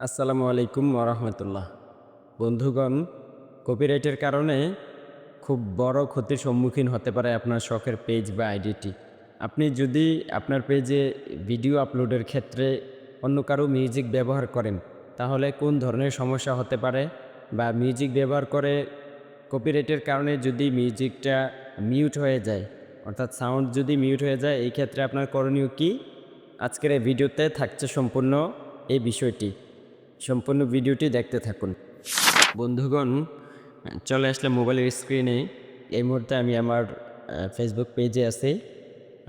আসসালামু আলাইকুম ওরহমতুল্লাহ। বন্ধুগণ, কপিরাইটের কারণে খুব বড় ক্ষতির সম্মুখীন হতে পারে আপনার শখের পেজ বা আইডিটি। আপনি যদি আপনার পেজে ভিডিও আপলোডের ক্ষেত্রে অন্য কারও মিউজিক ব্যবহার করেন, তাহলে কোন ধরনের সমস্যা হতে পারে? বা মিউজিক ব্যবহার করে কপিরাইটের কারণে যদি মিউজিকটা মিউট হয়ে যায়, অর্থাৎ সাউন্ড যদি মিউট হয়ে যায়, এই ক্ষেত্রে আপনার করণীয় কি? আজকের এই ভিডিওতে থাকছে সম্পূর্ণ এই বিষয়টি। সম্পূর্ণ ভিডিওটি দেখতে থাকুন। বন্ধুগণ, চলে আসলে মোবাইলের স্ক্রিনে এই মুহূর্তে আমি আমার ফেসবুক পেজে আছি।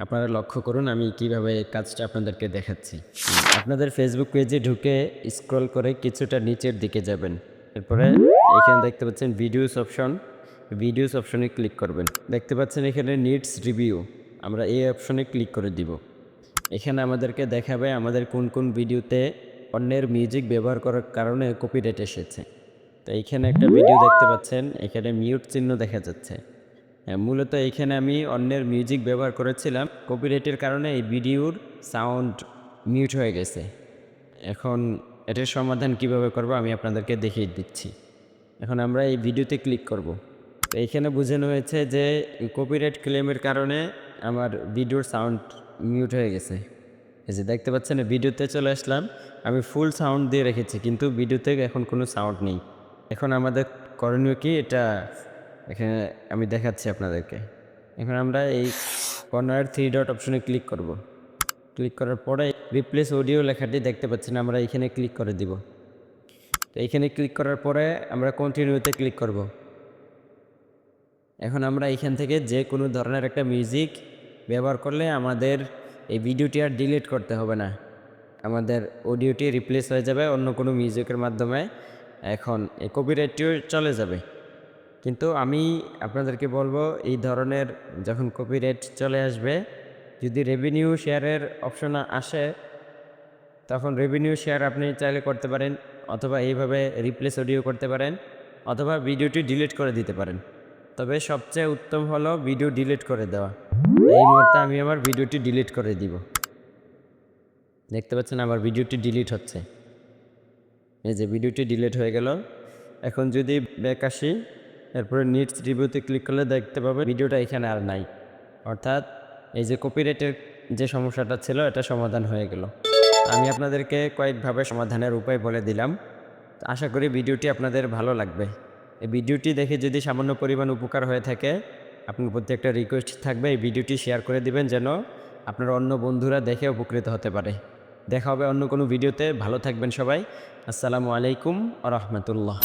আপনারা লক্ষ্য করুন, আমি কীভাবে কাজটা আপনাদেরকে দেখাচ্ছি। আপনাদের ফেসবুক পেজে ঢুকে স্ক্রল করে কিছুটা নিচের দিকে যাবেন। এরপরে এখানে দেখতে পাচ্ছেন ভিডিওস অপশন ভিডিওস অপশনে ক্লিক করবেন। দেখতে পাচ্ছেন এখানে নিডস রিভিউ আমরা এই অপশনে ক্লিক করে দিব। এখানে আমাদেরকে দেখাবে আমাদের কোন কোন ভিডিওতে অন্যের মিউজিক ব্যবহার করার কারণে কপিরাইট এসেছে। তো এইখানে একটা ভিডিও দেখতে পাচ্ছেন এখানে মিউট চিহ্ন দেখা যাচ্ছে। হ্যাঁ, মূলত এখানে আমি অন্যের মিউজিক ব্যবহার করেছিলাম কপিরাইটের কারণে এই ভিডিওর সাউন্ড মিউট হয়ে গেছে। এখন এটার সমাধান কীভাবে করব আমি আপনাদেরকে দেখিয়ে দিচ্ছি। এখন আমরা এই ভিডিওতে ক্লিক করব। তো এইখানে বোঝানো হয়েছে যে কপিরাইট ক্লেমের কারণে আমার ভিডিওর সাউন্ড মিউট হয়ে গেছে। এই যে দেখতে পাচ্ছেন ভিডিওতে চলে আসলাম। আমি ফুল সাউন্ড দিয়ে রেখেছি, কিন্তু ভিডিওতে এখন কোনো সাউন্ড নেই। এখন আমাদের করণীয় কি? এটা এখানে আমি দেখাচ্ছি আপনাদেরকে। এখন আমরা এই কর্নার থ্রি ডট অপশনে ক্লিক করব। ক্লিক করার পরে রিপ্লেস অডিও লেখাটি দেখতে পাচ্ছেন, আমরা এখানে ক্লিক করে দিব। তো এখানে ক্লিক করার পরে আমরা কন্টিনিউতে ক্লিক করব। এখন আমরা এখান থেকে যে কোনো ধরনের একটা মিউজিক ব্যবহার করলে আমাদের এই ভিডিওটি আর ডিলিট করতে হবে না। আমাদের অডিওটি রিপ্লেস হয়ে যাবে অন্য কোনো মিউজিকের মাধ্যমে। এখন এই কপিরাইটটিও চলে যাবে। কিন্তু আমি আপনাদেরকে বলব, এই ধরনের যখন কপিরাইট চলে আসবে, যদি রেভিনিউ শেয়ারের অপশন আসে, তখন রেভিনিউ শেয়ার আপনি চাইলে করতে পারেন, অথবা এইভাবে রিপ্লেস অডিও করতে পারেন, অথবা ভিডিওটি ডিলিট করে দিতে পারেন। তবে সবচেয়ে উত্তম হলো ভিডিও ডিলিট করে দেওয়া। এই মুহূর্তে আমি আমার ভিডিওটি ডিলিট করে দিব। দেখতে পাচ্ছেন আমার ভিডিওটি ডিলিট হচ্ছে। এই যে ভিডিওটি ডিলিট হয়ে গেল। এখন যদি ব্যাক আসি, এরপরে নিটস রিভিউতে ক্লিক করলে দেখতে পাবে ভিডিওটা এখানে আর নাই। অর্থাৎ এই যে কপিরাইটের যে সমস্যাটা ছিল, এটা সমাধান হয়ে গেল। আমি আপনাদেরকে কয়েকভাবে সমাধানের উপায় বলে দিলাম। আশা করি ভিডিওটি আপনাদের ভালো লাগবে। এই ভিডিওটি দেখে যদি সামান্য পরিমাণ উপকার হয়ে থাকে, আপনার প্রতি একটা রিকোয়েস্ট থাকবে, এই ভিডিওটি শেয়ার করে দিবেন যেন আপনার অন্য বন্ধুরা দেখে উপকৃত হতে পারে। দেখা হবে অন্য কোনো ভিডিওতে ভালো থাকবেন সবাই। আসসালামু আলাইকুম আ রহমতুল্লাহ।